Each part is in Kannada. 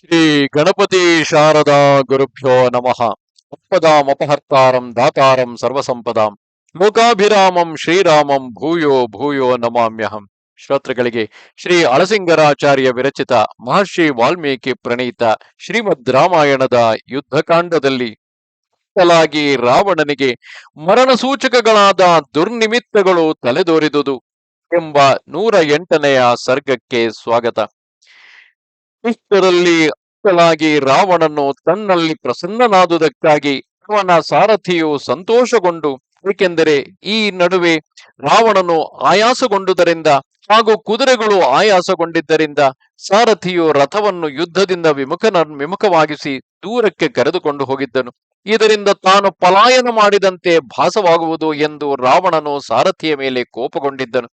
ಶ್ರೀ ಗಣಪತಿ ಶಾರದಾ ಗುರುಭ್ಯೋ ನಮಃ. ಅಪದಾಮಪಹರ್ತಾರಂ ದಾತಾರಂ ಸರ್ವಸಂಪದಾಂ. ಮೂಕಾಭಿರಾಮಂ ಶ್ರೀರಾಮಂ ಭೂಯೋ ಭೂಯೋ ನಮಾಮ್ಯಹಂ. ಶ್ರೋತೃಗಳಿಗೆ ಶ್ರೀ ಅಳಸಿಂಗರಾಚಾರ್ಯ ವಿರಚಿತ ಮಹರ್ಷಿ ವಾಲ್ಮೀಕಿ ಪ್ರಣೀತ ಶ್ರೀಮದ್ ರಾಮಾಯಣದ ಯುದ್ಧಕಾಂಡದಲ್ಲಿ ಲಾಗಿ ರಾವಣನಿಗೆ ಮರಣ ಸೂಚಕಗಳಾದ ದುರ್ನಿಮಿತ್ತಗಳು ತಲೆದೋರಿದುದು ಎಂಬ ನೂರ ಎಂಟನೆಯ ಸರ್ಗಕ್ಕೆ ಸ್ವಾಗತ. ಇಷ್ಟರಲ್ಲಿ ಅಷ್ಟಲಾಗಿ ರಾವಣನು ತನ್ನಲ್ಲಿ ಪ್ರಸನ್ನನಾದುದಕ್ಕಾಗಿ ಅವನ ಸಾರಥಿಯು ಸಂತೋಷಗೊಂಡು, ಏಕೆಂದರೆ ಈ ನಡುವೆ ರಾವಣನು ಆಯಾಸಗೊಂಡುದರಿಂದ ಹಾಗೂ ಕುದುರೆಗಳು ಆಯಾಸಗೊಂಡಿದ್ದರಿಂದ ಸಾರಥಿಯು ರಥವನ್ನು ಯುದ್ಧದಿಂದ ವಿಮುಖನ, ವಿಮುಖವಾಗಿಸಿ ದೂರಕ್ಕೆ ಕರೆದುಕೊಂಡು ಹೋಗಿದ್ದನು. ಇದರಿಂದ ತಾನು ಪಲಾಯನ ಮಾಡಿದಂತೆ ಭಾಸವಾಗುವುದು ಎಂದು ರಾವಣನು ಸಾರಥಿಯ ಮೇಲೆ ಕೋಪಗೊಂಡಿದ್ದನು.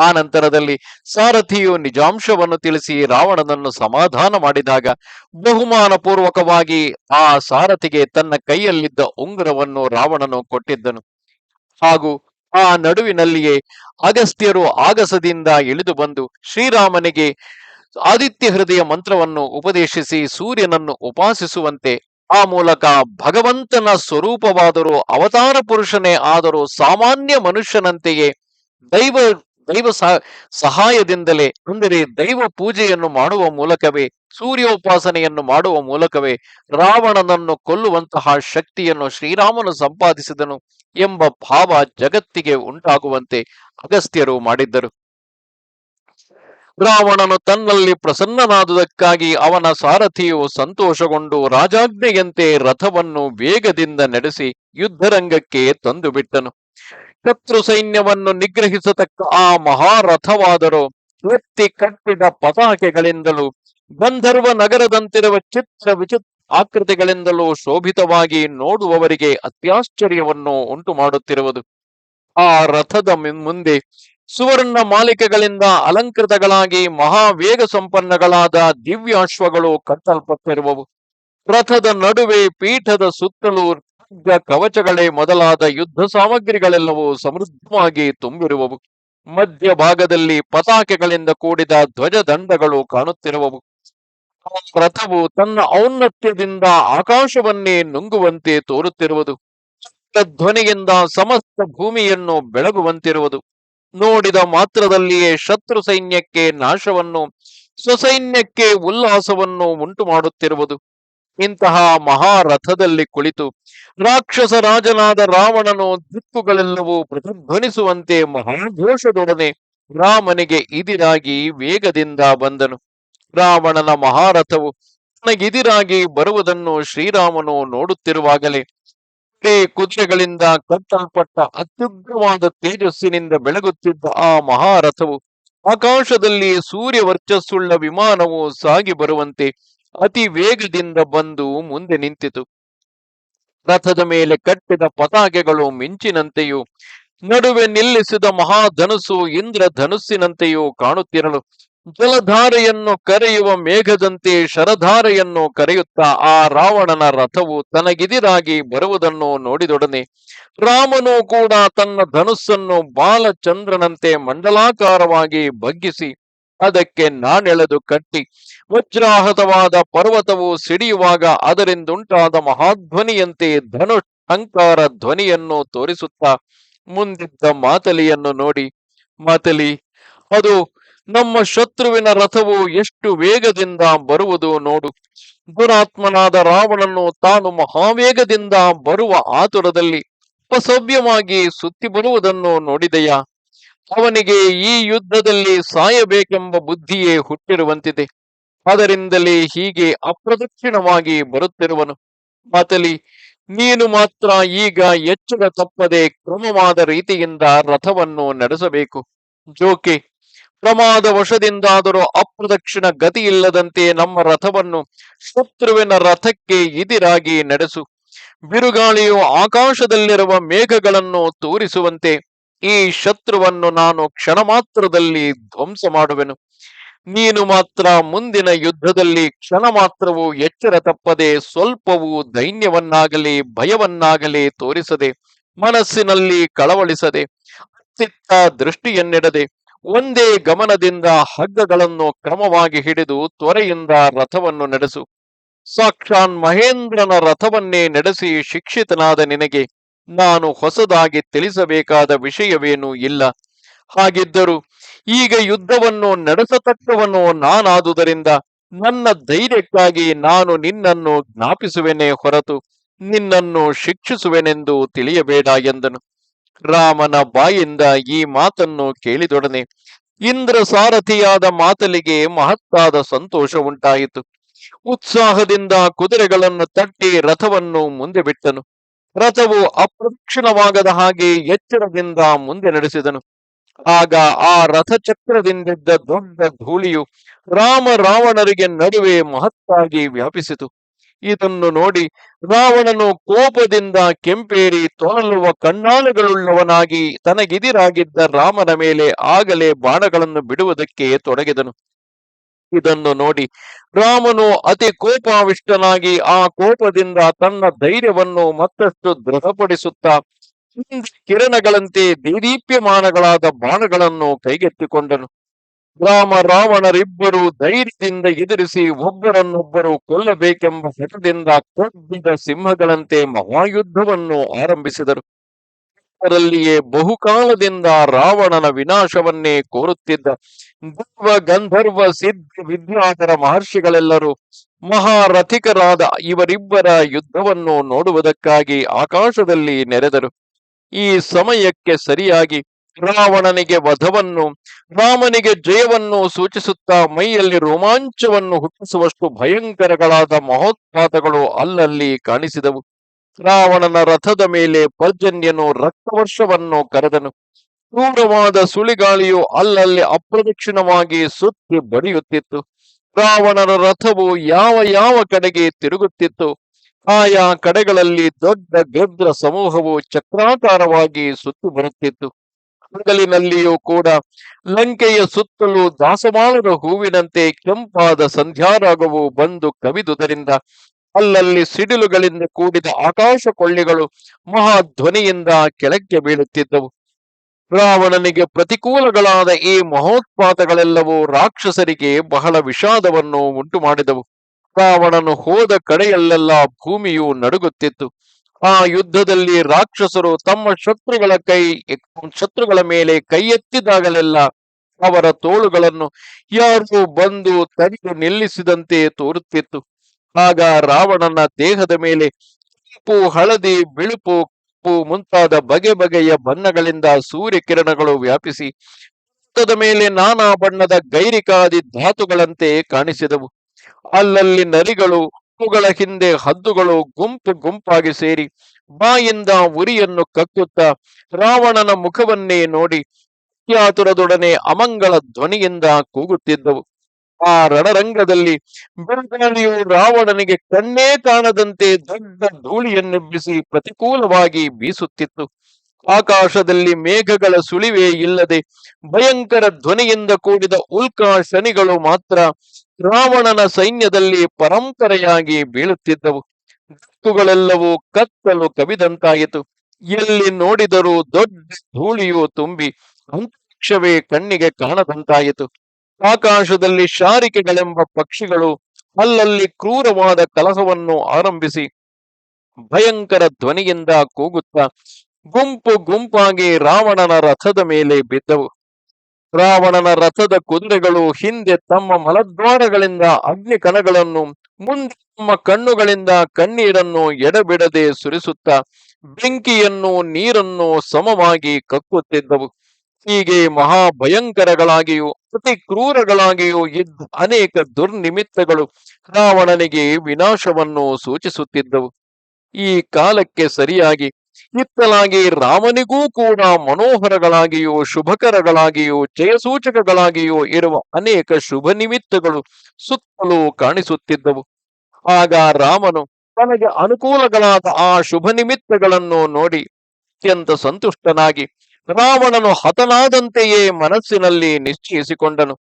ಆ ನಂತರದಲ್ಲಿ ಸಾರಥಿಯು ನಿಜಾಂಶವನ್ನು ತಿಳಿಸಿ ರಾವಣನನ್ನು ಸಮಾಧಾನ ಮಾಡಿದಾಗ ಬಹುಮಾನ ಪೂರ್ವಕವಾಗಿ ಆ ಸಾರಥಿಗೆ ತನ್ನ ಕೈಯಲ್ಲಿದ್ದ ಉಂಗುರವನ್ನು ರಾವಣನು ಕೊಟ್ಟಿದ್ದನು. ಹಾಗೂ ಆ ನಡುವಿನಲ್ಲಿಯೇ ಅಗಸ್ತ್ಯರು ಆಗಸದಿಂದ ಇಳಿದು ಬಂದು ಶ್ರೀರಾಮನಿಗೆ ಆದಿತ್ಯ ಹೃದಯ ಮಂತ್ರವನ್ನು ಉಪದೇಶಿಸಿ ಸೂರ್ಯನನ್ನು ಉಪಾಸಿಸುವಂತೆ ಆ ಮೂಲಕ ಭಗವಂತನ ಸ್ವರೂಪವಾದರೂ ಅವತಾರ ಪುರುಷನೇ ಆದರೂ ಸಾಮಾನ್ಯ ಮನುಷ್ಯನಂತೆಯೇ ದೈವ ದೈವ ಸಹಾಯದಿಂದಲೇ, ಅಂದರೆ ದೈವ ಪೂಜೆಯನ್ನು ಮಾಡುವ ಮೂಲಕವೇ, ಸೂರ್ಯೋಪಾಸನೆಯನ್ನು ಮಾಡುವ ಮೂಲಕವೇ, ರಾವಣನನ್ನು ಕೊಲ್ಲುವಂತಹ ಶಕ್ತಿಯನ್ನು ಶ್ರೀರಾಮನು ಸಂಪಾದಿಸಿದನು ಎಂಬ ಭಾವ ಜಗತ್ತಿಗೆ ಉಂಟಾಗುವಂತೆ ಅಗಸ್ತ್ಯರು ಮಾಡಿದ್ದರು. ರಾವಣನು ತನ್ನಲ್ಲಿ ಪ್ರಸನ್ನನಾದುದಕ್ಕಾಗಿ ಅವನ ಸಾರಥಿಯು ಸಂತೋಷಗೊಂಡು ರಾಜಾಜ್ಞೆಯಂತೆ ರಥವನ್ನು ವೇಗದಿಂದ ನಡೆಸಿ ಯುದ್ಧರಂಗಕ್ಕೆ ತಂದು ಬಿಟ್ಟನು ಶತ್ರು ಸೈನ್ಯವನ್ನು ನಿಗ್ರಹಿಸತಕ್ಕ ಆ ಮಹಾರಥವಾದರೂ ಎತ್ತಿ ಕಟ್ಟಿದ ಪತಾಕೆಗಳಿಂದಲೂ ಗಂಧರ್ವ ನಗರದಂತಿರುವ ಚಿತ್ರ ವಿಚಿತ್ರ ಆಕೃತಿಗಳಿಂದಲೂ ಶೋಭಿತವಾಗಿ ನೋಡುವವರಿಗೆ ಅತ್ಯಾಶ್ಚರ್ಯವನ್ನು ಉಂಟು ಮಾಡುತ್ತಿರುವುದು ಆ ರಥದ ಮುಂದೆ ಸುವರ್ಣ ಮಾಲಿಕೆಗಳಿಂದ ಅಲಂಕೃತಗಳಾಗಿ ಮಹಾವೇಗ ಸಂಪನ್ನಗಳಾದ ದಿವ್ಯಾಶ್ವಗಳು ಕಟ್ಟಲ್ಪಟ್ಟಿರುವವು. ರಥದ ನಡುವೆ ಪೀಠದ ಸುತ್ತಲೂ ಕವಚಗಳೇ ಮೊದಲಾದ ಯುದ್ಧ ಸಾಮಗ್ರಿಗಳೆಲ್ಲವೂ ಸಮೃದ್ಧವಾಗಿ ತುಂಬಿರುವವು. ಮಧ್ಯ ಭಾಗದಲ್ಲಿ ಪತಾಕೆಗಳಿಂದ ಕೂಡಿದ ಧ್ವಜದಂಡಗಳು ಕಾಣುತ್ತಿರುವವು. ರಥವು ತನ್ನ ಔನ್ನತ್ಯದಿಂದ ಆಕಾಶವನ್ನೇ ನುಂಗುವಂತೆ ತೋರುತ್ತಿರುವುದು. ಧ್ವನಿಯಿಂದ ಸಮಸ್ತ ಭೂಮಿಯನ್ನು ಬೆಳಗುವಂತಿರುವುದು. ನೋಡಿದ ಮಾತ್ರದಲ್ಲಿಯೇ ಶತ್ರು ಸೈನ್ಯಕ್ಕೆ ನಾಶವನ್ನು, ಸ್ವಸೈನ್ಯಕ್ಕೆ ಉಲ್ಲಾಸವನ್ನು ಉಂಟು ಮಾಡುತ್ತಿರುವುದು ಇಂತಹ ಮಹಾರಥದಲ್ಲಿ ಕುಳಿತು ರಾಕ್ಷಸ ರಾಜನಾದ ರಾವಣನು ದಿಕ್ಕುಗಳೆಲ್ಲವೂ ಪ್ರತಿಧ್ವನಿಸುವಂತೆ ಮಹಾಘೋಷದೊಡನೆ ರಾಮನಿಗೆ ಇದಿರಾಗಿ ವೇಗದಿಂದ ಬಂದನು. ರಾವಣನ ಮಹಾರಥವು ತನಗಿದಿರಾಗಿ ಬರುವುದನ್ನು ಶ್ರೀರಾಮನು ನೋಡುತ್ತಿರುವಾಗಲೇ ಕುದುರೆಗಳಿಂದ ಕಟ್ಟಲ್ಪಟ್ಟ ಅತ್ಯುಗ್ರವಾದ ತೇಜಸ್ಸಿನಿಂದ ಬೆಳಗುತ್ತಿದ್ದ ಆ ಮಹಾರಥವು ಆಕಾಶದಲ್ಲಿ ಸೂರ್ಯ ವರ್ಚಸ್ಸುಳ್ಳ ವಿಮಾನವು ಸಾಗಿ ಬರುವಂತೆ ಅತಿ ವೇಗದಿಂದ ಬಂದು ಮುಂದೆ ನಿಂತಿತು. ರಥದ ಮೇಲೆ ಕಟ್ಟಿದ ಪತಾಕೆಗಳು ಮಿಂಚಿನಂತೆಯೂ, ನಡುವೆ ನಿಲ್ಲಿಸಿದ ಮಹಾಧನುಸು ಇಂದ್ರ ಧನುಸ್ಸಿನಂತೆಯೂ ಕಾಣುತ್ತಿರಲು, ಜಲಧಾರೆಯನ್ನು ಕರೆಯುವ ಮೇಘದಂತೆ ಶರಧಾರೆಯನ್ನು ಕರೆಯುತ್ತಾ ಆ ರಾವಣನ ರಥವು ತನಗಿದಿರಾಗಿ ಬರುವುದನ್ನು ನೋಡಿದೊಡನೆ, ರಾಮನು ಕೂಡ ತನ್ನ ಧನುಸ್ಸನ್ನು ಬಾಲಚಂದ್ರನಂತೆ ಮಂಡಲಾಕಾರವಾಗಿ ಬಗ್ಗಿಸಿ, ಅದಕ್ಕೆ ನಾನೆಳೆದು ಕಟ್ಟಿ ವಜ್ರಾಹತವಾದ ಪರ್ವತವು ಸಿಡಿಯುವಾಗ ಅದರಿಂದುಂಟಾದ ಮಹಾಧ್ವನಿಯಂತೆ ಧನು ಅಹಂಕಾರ ಧ್ವನಿಯನ್ನು ತೋರಿಸುತ್ತಾ ಮುಂದಿದ್ದ ಮಾತಲಿಯನ್ನು ನೋಡಿ, ಮಾತಲಿ, ಅದು ನಮ್ಮ ಶತ್ರುವಿನ ರಥವು ಎಷ್ಟು ವೇಗದಿಂದ ಬರುವುದು ನೋಡು. ದುರಾತ್ಮನಾದ ರಾವಣನು ತಾನು ಮಹಾವೇಗದಿಂದ ಬರುವ ಆತುರದಲ್ಲಿ ಅಸಭ್ಯವಾಗಿ ಸುತ್ತಿ ಬರುವುದನ್ನು ನೋಡಿದೆಯಾ? ಅವನಿಗೆ ಈ ಯುದ್ಧದಲ್ಲಿ ಸಾಯಬೇಕೆಂಬ ಬುದ್ಧಿಯೇ ಹುಟ್ಟಿರುವಂತಿದೆ. ಅದರಿಂದಲೇ ಹೀಗೆ ಅಪ್ರದಕ್ಷಿಣವಾಗಿ ಬರುತ್ತಿರುವನು. ಮಾತಲಿ ನೀನು ಮಾತ್ರ ಈಗ ಎಚ್ಚರ ತಪ್ಪದೆ ಕ್ರಮವಾದ ರೀತಿಯಿಂದ ರಥವನ್ನು ನಡೆಸಬೇಕು. ಜೋಕೆ, ಪ್ರಮಾದ ವಶದಿಂದಾದರೂ ಅಪ್ರದಕ್ಷಿಣ ಗತಿ ಇಲ್ಲದಂತೆ ನಮ್ಮ ರಥವನ್ನು ಶತ್ರುವಿನ ರಥಕ್ಕೆ ಇದಿರಾಗಿ ನಡೆಸು. ಬಿರುಗಾಳಿಯು ಆಕಾಶದಲ್ಲಿರುವ ಮೇಘಗಳನ್ನು ತೋರಿಸುವಂತೆ ಈ ಶತ್ರುವನ್ನು ನಾನು ಕ್ಷಣ ಮಾತ್ರದಲ್ಲಿ ಧ್ವಂಸ ಮಾಡುವೆನು. ನೀನು ಮಾತ್ರ ಮುಂದಿನ ಯುದ್ಧದಲ್ಲಿ ಕ್ಷಣ ಮಾತ್ರವೂ ಎಚ್ಚರ ತಪ್ಪದೆ ಸ್ವಲ್ಪವೂ ದೈನ್ಯವನ್ನಾಗಲಿ ಭಯವನ್ನಾಗಲಿ ತೋರಿಸದೆ, ಮನಸ್ಸಿನಲ್ಲಿ ಕಳವಳಿಸದೆ, ಅತ್ತಿತ್ತ ದೃಷ್ಟಿಯನ್ನಿಡದೆ, ಒಂದೇ ಗಮನದಿಂದ ಹಗ್ಗಗಳನ್ನು ಕ್ರಮವಾಗಿ ಹಿಡಿದು ತ್ವರೆಯಿಂದ ರಥವನ್ನು ನಡೆಸು. ಸಾಕ್ಷಾನ್ ಮಹೇಂದ್ರನ ರಥವನ್ನೇ ನಡೆಸಿ ಶಿಕ್ಷಿತನಾದ ನಿನಗೆ ನಾನು ಹೊಸದಾಗಿ ತಿಳಿಸಬೇಕಾದ ವಿಷಯವೇನೂ ಇಲ್ಲ. ಹಾಗಿದ್ದರೂ ಈಗ ಯುದ್ಧವನ್ನು ನಡೆಸತಕ್ಕವನು ನಾನಾದುದರಿಂದ ನನ್ನ ಧೈರ್ಯಕ್ಕಾಗಿ ನಾನು ನಿನ್ನನ್ನು ಜ್ಞಾಪಿಸುವೆನೆ ಹೊರತು ನಿನ್ನನ್ನು ಶಿಕ್ಷಿಸುವೆನೆಂದು ತಿಳಿಯಬೇಡ ಎಂದನು. ರಾಮನ ಬಾಯಿಂದ ಈ ಮಾತನ್ನು ಕೇಳಿದೊಡನೆ ಇಂದ್ರ ಸಾರಥಿಯಾದ ಮಾತಲಿಗೆ ಮಹತ್ತಾದ ಸಂತೋಷ ಉಂಟಾಯಿತು. ಉತ್ಸಾಹದಿಂದ ಕುದುರೆಗಳನ್ನು ತಟ್ಟಿ ರಥವನ್ನು ಮುಂದೆ ಬಿಟ್ಟನು. ರಥವು ಅಪ್ರದಕ್ಷಿಣವಾಗದ ಹಾಗೆ ಎಚ್ಚರದಿಂದ ಮುಂದೆ ನಡೆಸಿದನು. ಆಗ ಆ ರಥಚಕ್ರದಿಂದಿದ್ದ ದೊಡ್ಡ ಧೂಳಿಯು ರಾಮ ರಾವಣರಿಗೆ ನಡುವೆ ಮಹತ್ತಾಗಿ ವ್ಯಾಪಿಸಿತು. ಇದನ್ನು ನೋಡಿ ರಾವಣನು ಕೋಪದಿಂದ ಕೆಂಪೇರಿ ತೊಳಲುವ ಕಣ್ಣಾಳುಗಳುಳ್ಳವನಾಗಿ ತನಗಿದಿರಾಗಿದ್ದ ರಾಮನ ಮೇಲೆ ಆಗಲೇ ಬಾಣಗಳನ್ನು ಬಿಡುವುದಕ್ಕೆ ತೊಡಗಿದನು. ಇದನ್ನು ನೋಡಿ ರಾಮನು ಅತಿ ಕೋಪಾವಿಷ್ಟನಾಗಿ ಆ ಕೋಪದಿಂದ ತನ್ನ ಧೈರ್ಯವನ್ನು ಮತ್ತಷ್ಟು ದೃಢಪಡಿಸುತ್ತಾ ಕಿರಣಗಳಂತೆ ದೇದೀಪ್ಯಮಾನಗಳಾದ ಬಾಣಗಳನ್ನು ಕೈಗೆತ್ತಿಕೊಂಡನು. ರಾಮ ರಾವಣರಿಬ್ಬರು ಧೈರ್ಯದಿಂದ ಎದುರಿಸಿ ಒಬ್ಬರನ್ನೊಬ್ಬರು ಕೊಲ್ಲಬೇಕೆಂಬ ಹಠದಿಂದ ಕೊಬ್ಬಿದ ಸಿಂಹಗಳಂತೆ ಮಹಾಯುದ್ಧವನ್ನು ಆರಂಭಿಸಿದರು. ಅದರಲ್ಲಿಯೇ ಬಹುಕಾಲದಿಂದ ರಾವಣನ ವಿನಾಶವನ್ನೇ ಕೋರುತ್ತಿದ್ದ ದೇವ ಗಂಧರ್ವ ಸಿದ್ಧ ವಿದ್ಯಾಧರ ಮಹರ್ಷಿಗಳೆಲ್ಲರೂ ಮಹಾರಥಿಕರಾದ ಇವರಿಬ್ಬರ ಯುದ್ಧವನ್ನು ನೋಡುವುದಕ್ಕಾಗಿ ಆಕಾಶದಲ್ಲಿ ನೆರೆದರು. ಈ ಸಮಯಕ್ಕೆ ಸರಿಯಾಗಿ ರಾವಣನಿಗೆ ವಧವನ್ನು, ರಾಮನಿಗೆ ಜಯವನ್ನು ಸೂಚಿಸುತ್ತಾ ಮೈಯಲ್ಲಿ ರೋಮಾಂಚವನ್ನು ಹುಟ್ಟಿಸುವಷ್ಟು ಭಯಂಕರಗಳಾದ ಮಹೋತ್ಪಾತಗಳು ಅಲ್ಲಲ್ಲಿ ಕಾಣಿಸಿದವು. ರಾವಣನ ರಥದ ಮೇಲೆ ಪರ್ಜನ್ಯನು ರಕ್ತವರ್ಷವನ್ನು ಕರೆದನು. ಕ್ರೂರವಾದ ಸುಳಿಗಾಳಿಯು ಅಲ್ಲಲ್ಲಿ ಅಪ್ರದಕ್ಷಿಣವಾಗಿ ಸುತ್ತಿ ಬಡಿಯುತ್ತಿತ್ತು. ರಾವಣನ ರಥವು ಯಾವ ಯಾವ ಕಡೆಗೆ ತಿರುಗುತ್ತಿತ್ತು? ಆಯಾ ಕಡೆಗಳಲ್ಲಿ ದೊಡ್ಡ ಗದ್ರ ಸಮೂಹವು ಚಕ್ರಾಕಾರವಾಗಿ ಸುತ್ತು ಬರುತ್ತಿತ್ತು. ಅಂಗಲಿನಲ್ಲಿಯೂ ಕೂಡ ಲಂಕೆಯ ಸುತ್ತಲೂ ದಾಸವಾಳರ ಹೂವಿನಂತೆ ಕೆಂಪಾದ ಸಂಧ್ಯಾರಾಗವು ಬಂದು ಕವಿದುದರಿಂದ ಅಲ್ಲಲ್ಲಿ ಸಿಡಿಲುಗಳಿಂದ ಕೂಡಿದ ಆಕಾಶ ಕೊಳ್ಳಿಗಳು ಮಹಾಧ್ವನಿಯಿಂದ ಕೆಳಕ್ಕೆ ಬೀಳುತ್ತಿದ್ದವು. ರಾವಣನಿಗೆ ಪ್ರತಿಕೂಲಗಳಾದ ಈ ಮಹೋತ್ಪಾತಗಳೆಲ್ಲವೂ ರಾಕ್ಷಸರಿಗೆ ಬಹಳ ವಿಷಾದವನ್ನು ಉಂಟು ಮಾಡಿದವು ರಾವಣನು ಹೋದ ಕಡೆಯಲ್ಲೆಲ್ಲ ಭೂಮಿಯು ನಡುಗುತ್ತಿತ್ತು. ಆ ಯುದ್ಧದಲ್ಲಿ ರಾಕ್ಷಸರು ತಮ್ಮ ಶತ್ರುಗಳ ಕೈ ಶತ್ರುಗಳ ಮೇಲೆ ಕೈ ಎತ್ತಿದಾಗಲೆಲ್ಲ ಅವರ ತೋಳುಗಳನ್ನು ಯಾರು ಬಂದು ತಡೆದು ನಿಲ್ಲಿಸಿದಂತೆ ತೋರುತ್ತಿತ್ತು. ಆಗ ರಾವಣನ ದೇಹದ ಮೇಲೆ ಕೆಂಪು, ಹಳದಿ, ಬಿಳುಪು ಕಪ್ಪು ಮುಂತಾದ ಬಗೆ ಬಗೆಯ ಬಣ್ಣಗಳಿಂದ ಸೂರ್ಯ ಕಿರಣಗಳು ವ್ಯಾಪಿಸಿ ಮೇಲೆ ನಾನಾ ಬಣ್ಣದ ಗೈರಿಕಾದಿ ಧಾತುಗಳಂತೆ ಕಾಣಿಸಿದವು. ಅಲ್ಲಲ್ಲಿ ನರಿಗಳು, ಅವುಗಳ ಹಿಂದೆ ಹದ್ದುಗಳು ಗುಂಪು ಗುಂಪಾಗಿ ಸೇರಿ ಬಾಯಿಂದ ಉರಿಯನ್ನು ಕಕ್ಕುತ್ತ ರಾವಣನ ಮುಖವನ್ನೇ ನೋಡಿ ಅತ್ಯಾತುರದೊಡನೆ ಅಮಂಗಳ ಧ್ವನಿಯಿಂದ ಕೂಗುತ್ತಿದ್ದವು. ಆ ರಣರಂಗದಲ್ಲಿ ಬಿರುಗಾಳಿಯು ರಾವಣನಿಗೆ ಕಣ್ಣೇ ಕಾಣದಂತೆ ದೊಡ್ಡ ಧೂಳಿಯನ್ನೆಬ್ಬಿಸಿ ಪ್ರತಿಕೂಲವಾಗಿ ಬೀಸುತ್ತಿತ್ತು. ಆಕಾಶದಲ್ಲಿ ಮೇಘಗಳ ಸುಳಿವೇ ಇಲ್ಲದೆ ಭಯಂಕರ ಧ್ವನಿಯಿಂದ ಕೂಡಿದ ಉಲ್ಕಾ ಶನಿಗಳು ಮಾತ್ರ ರಾವಣನ ಸೈನ್ಯದಲ್ಲಿ ಪರಂಪರೆಯಾಗಿ ಬೀಳುತ್ತಿದ್ದವು. ದಿಕ್ಕುಗಳೆಲ್ಲವೂ ಕತ್ತಲು ಕವಿದಂತಾಯಿತು. ಎಲ್ಲಿ ನೋಡಿದರೂ ದೊಡ್ಡ ಧೂಳಿಯು ತುಂಬಿ ಅಂತರಿಕ್ಷವೇ ಕಣ್ಣಿಗೆ ಕಾಣದಂತಾಯಿತು. ಆಕಾಶದಲ್ಲಿ ಶಾರಿಕೆಗಳೆಂಬ ಪಕ್ಷಿಗಳು ಅಲ್ಲಲ್ಲಿ ಕ್ರೂರವಾದ ಕಲಹವನ್ನು ಆರಂಭಿಸಿ ಭಯಂಕರ ಧ್ವನಿಯಿಂದ ಕೂಗುತ್ತಾ ಗುಂಪು ಗುಂಪಾಗಿ ರಾವಣನ ರಥದ ಮೇಲೆ ಬಿದ್ದವು. ರಾವಣನ ರಥದ ಕುಂದೆಗಳು ಹಿಂದೆ ತಮ್ಮ ಮಲದ್ವಾರಗಳಿಂದ ಅಗ್ನಿ ಕಣಗಳನ್ನು, ಮುಂದೆ ತಮ್ಮ ಕಣ್ಣುಗಳಿಂದ ಕಣ್ಣೀರನ್ನು ಎಡಬಿಡದೆ ಸುರಿಸುತ್ತಾ ಬೆಂಕಿಯನ್ನು ನೀರನ್ನು ಸಮವಾಗಿ ಕಕ್ಕುತ್ತಿದ್ದವು. ಹೀಗೆ ಮಹಾಭಯಂಕರಗಳಾಗಿಯೂ, ಅತಿ ಕ್ರೂರಗಳಾಗಿಯೂ ಇದ್ದ ಅನೇಕ ದುರ್ನಿಮಿತ್ತಗಳು ರಾವಣನಿಗೆ ವಿನಾಶವನ್ನು ಸೂಚಿಸುತ್ತಿದ್ದವು. ಈ ಕಾಲಕ್ಕೆ ಸರಿಯಾಗಿ ಇತ್ತಲಾಗಿ ರಾಮನಿಗೂ ಕೂಡ ಮನೋಹರಗಳಾಗಿಯೂ, ಶುಭಕರಗಳಾಗಿಯೂ, ಜಯಸೂಚಕಗಳಾಗಿಯೂ ಇರುವ ಅನೇಕ ಶುಭ ನಿಮಿತ್ತಗಳು ಸುತ್ತಲೂ ಕಾಣಿಸುತ್ತಿದ್ದವು. ಆಗ ರಾಮನು ತನಗೆ ಅನುಕೂಲಗಳಾದ ಆ ಶುಭ ನಿಮಿತ್ತಗಳನ್ನು ನೋಡಿ ಅತ್ಯಂತ ಸಂತುಷ್ಟನಾಗಿ ರಾವಣನು ಹತನಾದಂತೆಯೇ ಮನಸ್ಸಿನಲ್ಲಿ ನಿಶ್ಚಯಿಸಿಕೊಂಡನು.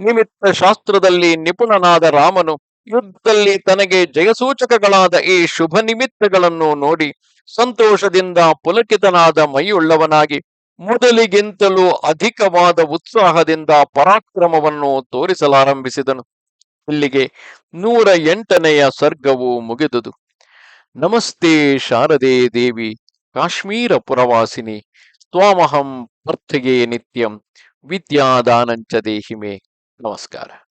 ನಿಮಿತ್ತ ಶಾಸ್ತ್ರದಲ್ಲಿ ನಿಪುಣನಾದ ರಾಮನು ಯುದ್ಧದಲ್ಲಿ ತನಗೆ ಜಯಸೂಚಕಗಳಾದ ಈ ಶುಭ ನಿಮಿತ್ತಗಳನ್ನು ನೋಡಿ ಸಂತೋಷದಿಂದ ಪುಲಕಿತನಾದ ಮೈಯುಳ್ಳವನಾಗಿ ಮೊದಲಿಗಿಂತಲೂ ಅಧಿಕವಾದ ಉತ್ಸಾಹದಿಂದ ಪರಾಕ್ರಮವನ್ನು ತೋರಿಸಲಾರಂಭಿಸಿದನು. ಇಲ್ಲಿಗೆ ನೂರ ಎಂಟನೆಯ ಸರ್ಗವು ಮುಗಿದುದು. ನಮಸ್ತೆ ಶಾರದೆ ದೇವಿ, ಕಾಶ್ಮೀರ ಪುರವಾಸಿನಿ, ತ್ವಾಮಹಂ ಪ್ರಾರ್ಥೆಯೇ ನಿತ್ಯಂ, ವಿದ್ಯಾದಾನಂಚ ದೇಹಿಮೆ. ನಮಸ್ಕಾರ.